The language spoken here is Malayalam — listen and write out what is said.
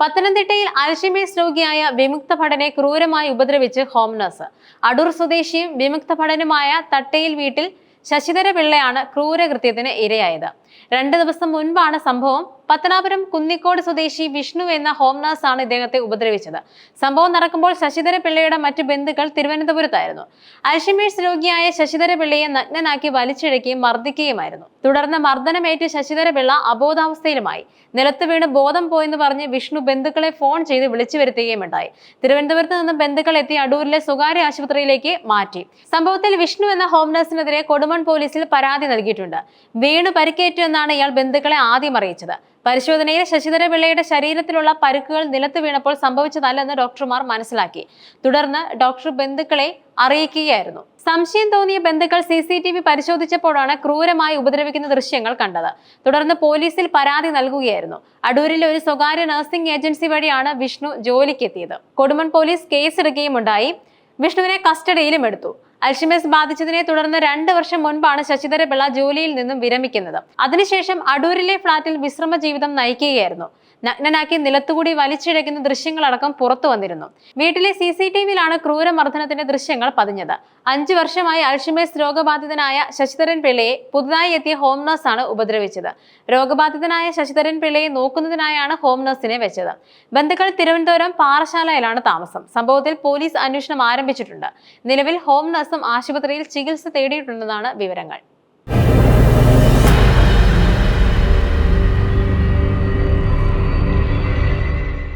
പത്തനംതിട്ടയിൽ അൽഷിമേസ് രോഗിയായ വിമുക്ത ഭടനെ ക്രൂരമായി ഉപദ്രവിച്ച് ഹോം നഴ്സ് അടൂർ സ്വദേശിയും വിമുക്ത ഭടനുമായ തട്ടയിൽ വീട്ടിൽ ശശിധര പിള്ളയാണ് ക്രൂരകൃത്യത്തിന് ഇരയായത്. രണ്ട് ദിവസം മുൻപാണ് സംഭവം. പത്തനാപുരം കുന്നിക്കോട് സ്വദേശി വിഷ്ണു എന്ന ഹോം ആണ് ഇദ്ദേഹത്തെ ഉപദ്രവിച്ചത്. സംഭവം നടക്കുമ്പോൾ ശശിധര പിള്ളയുടെ മറ്റ് ബന്ധുക്കൾ തിരുവനന്തപുരത്തായിരുന്നു. അൽഷിമേഴ്സ് രോഗിയായ ശശിധര പിള്ളയെ നഗ്നനാക്കി വലിച്ചിഴക്കുകയും മർദ്ദിക്കുകയുമായിരുന്നു. തുടർന്ന് മർദ്ദനമേറ്റ് ശശിധര പിള്ള അബോധാവസ്ഥയിലുമായി. നിലത്ത് വീണ് ബോധം പോയെന്ന് പറഞ്ഞ് വിഷ്ണു ബന്ധുക്കളെ ഫോൺ ചെയ്ത് വിളിച്ചു വരുത്തുകയും ഉണ്ടായി തിരുവനന്തപുരത്ത് നിന്നും ബന്ധുക്കൾ എത്തി അടൂരിലെ സ്വകാര്യ ആശുപത്രിയിലേക്ക് മാറ്റി. സംഭവത്തിൽ വിഷ്ണു എന്ന ഹോം നഴ്സിനെതിരെ പോലീസിൽ പരാതി നൽകിയിട്ടുണ്ട്. വീണ് പരിക്കേറ്റു എന്നാണ് ഇയാൾ ബന്ധുക്കളെ ആദ്യം അറിയിച്ചത്. പരിശോധനയിൽ ശശിധര പിള്ളയുടെ ശരീരത്തിലുള്ള പരുക്കുകൾ നിലത്ത് വീണപ്പോൾ സംഭവിച്ചതല്ലെന്ന് ഡോക്ടർമാർ മനസ്സിലാക്കി. തുടർന്ന് ഡോക്ടർ ബന്ധുക്കളെ അറിയിക്കുകയായിരുന്നു. സംശയം തോന്നിയ ബന്ധുക്കൾ സി സി ടി വി പരിശോധിച്ചപ്പോഴാണ് ക്രൂരമായി ഉപദ്രവിക്കുന്ന ദൃശ്യങ്ങൾ കണ്ടത്. തുടർന്ന് പോലീസിൽ പരാതി നൽകുകയായിരുന്നു. അടൂരിലെ ഒരു സ്വകാര്യ നഴ്സിംഗ് ഏജൻസി വഴിയാണ് വിഷ്ണു ജോലിക്കെത്തിയത്. കൊടുമൺ പോലീസ് കേസെടുക്കുകയും ഉണ്ടായി വിഷ്ണുവിനെ കസ്റ്റഡിയിലും എടുത്തു. അൽഷിമേഴ്സ് ബാധിച്ചതിനെ തുടർന്ന് രണ്ട് വർഷം മുൻപാണ് ശശിധര പിള്ള ജോലിയിൽ നിന്നും വിരമിക്കുന്നത്. അതിനുശേഷം അടൂരിലെ ഫ്ളാറ്റിൽ വിശ്രമ ജീവിതം നയിക്കുകയായിരുന്നു. നഗ്നനാക്കി നിലത്തുകൂടി വലിച്ചിഴയ്ക്കുന്ന ദൃശ്യങ്ങളടക്കം പുറത്തു വന്നിരുന്നു. വീട്ടിലെ സി സി ടി വിയിലാണ് ക്രൂരമർദ്ദനത്തിന്റെ ദൃശ്യങ്ങൾ പതിഞ്ഞത്. അഞ്ചു വർഷമായി അൽഷിമേഴ്സ് രോഗബാധിതനായ ശശിധരൻ പിള്ളയെ പുതുതായി എത്തിയ ഹോം ആണ് ഉപദ്രവിച്ചത്. രോഗബാധിതനായ ശശിധരൻ പിള്ളയെ നോക്കുന്നതിനായാണ് ഹോം നഴ്സിനെ വെച്ചത്. ബന്ധുക്കൾ തിരുവനന്തപുരം പാറശാലയിലാണ് താമസം. സംഭവത്തിൽ പോലീസ് അന്വേഷണം ആരംഭിച്ചിട്ടുണ്ട്. നിലവിൽ ഹോം നഴ്സും ദിവസം ആശുപത്രിയിൽ ചികിത്സ തേടിയിട്ടുണ്ടെന്നാണ് വിവരങ്ങൾ.